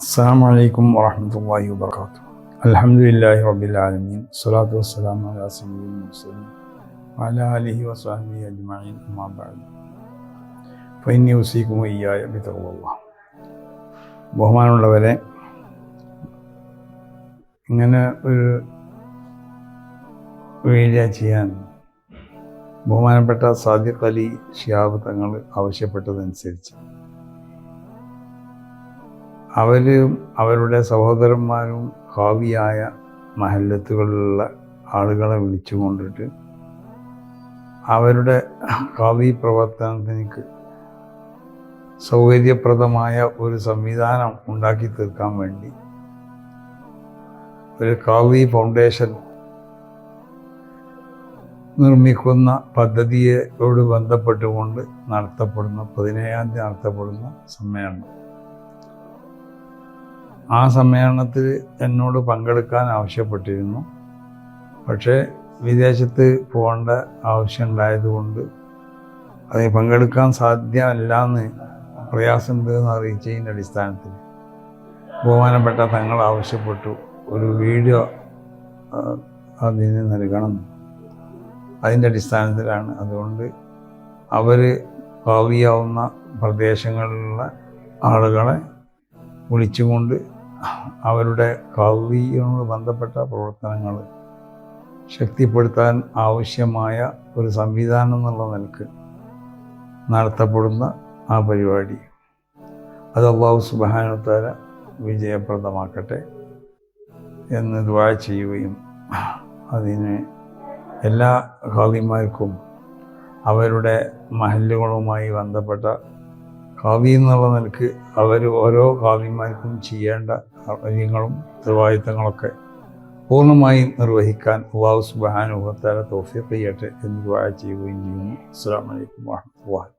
അസ്സാം വലൈക്കും വാഹമത്തല്ലാഹി വാബർക്കാത്തു അലഹമുല്ലാഹി റബിലാലമീൻ സ്വലാത്തു വസ്സലാം അലാ സീൻ മുസ്ലിം അല അലിഹി വസാഹി അജ്മീൻ അമ്മാബാദ് ഫൈനി ഉസീക്കും അയ്യായ ബിതറുള്ള ബഹുമാനമുള്ളവരെ ഇങ്ങനെ ഒരു വീഡിയോ ചെയ്യാൻ ബഹുമാനപ്പെട്ട സാദിഖ് അലി ഷിയാബ് തങ്ങൾ ആവശ്യപ്പെട്ടതനുസരിച്ച് അവരും അവരുടെ സഹോദരന്മാരും ഹാവിയായ മഹല്ലത്തുകളിലുള്ള ആളുകളെ വിളിച്ചു കൊണ്ടിട്ട് അവരുടെ ഹാവി പ്രവർത്തനത്തിന് സൗകര്യപ്രദമായ ഒരു സംവിധാനം ഉണ്ടാക്കി തീർക്കാൻ വേണ്ടി ഒരു കാവി ഫൗണ്ടേഷൻ നിർമ്മിക്കുന്ന പദ്ധതിയോട് ബന്ധപ്പെട്ടുകൊണ്ട് നടത്തപ്പെടുന്ന പതിനേഴാം തീയതി നടത്തപ്പെടുന്ന സമ്മേളനം. ആ സമ്മേളനത്തിൽ എന്നോട് പങ്കെടുക്കാൻ ആവശ്യപ്പെട്ടിരുന്നു. പക്ഷേ വിദേശത്ത് പോകേണ്ട ആവശ്യമുണ്ടായതുകൊണ്ട് അതിൽ പങ്കെടുക്കാൻ സാധ്യമല്ല എന്ന് പ്രയാസമുണ്ടെന്ന് അറിയിച്ചതിന്റെ അടിസ്ഥാനത്തിൽ ബഹുമാനപ്പെട്ട തങ്ങൾ ആവശ്യപ്പെട്ടു ഒരു വീഡിയോ അതിന് നൽകണം. അതിന്റെ അടിസ്ഥാനത്തിലാണ്. അതുകൊണ്ട് അവർ ഭാവിയാവുന്ന പ്രദേശങ്ങളിലുള്ള ആളുകളെ വിളിച്ചുകൊണ്ട് അവരുടെ കവിയോട് ബന്ധപ്പെട്ട പ്രവർത്തനങ്ങൾ ശക്തിപ്പെടുത്താൻ ആവശ്യമായ ഒരു സംവിധാനം എന്നുള്ള നിലയ്ക്ക് നടത്തപ്പെടുന്ന ആ പരിപാടി. അത് അള്ളാഹു സുബാനുത്താര വിജയപ്രദമാക്കട്ടെ എന്ന് ദ്വാ ചെയ്യുകയും അതിന് എല്ലാ ഖാദിമാർക്കും അവരുടെ മഹല്ലുകളുമായി ബന്ധപ്പെട്ട ഖാദി എന്നുള്ള നിലയ്ക്ക് അവർ ഓരോ കാവ്യന്മാർക്കും ചെയ്യേണ്ട കാര്യങ്ങളും ഉത്തരവാദിത്തങ്ങളൊക്കെ പൂർണമായി നിർവഹിക്കാൻ അള്ളാഹു സുബാനുഭവത്താല തോഫിയ ചെയ്യട്ടെ എന്ന് ചെയ്യുകയും ചെയ്യുന്നു. അസ്സാം വലൈക്കും വാഹമത്തുള്ള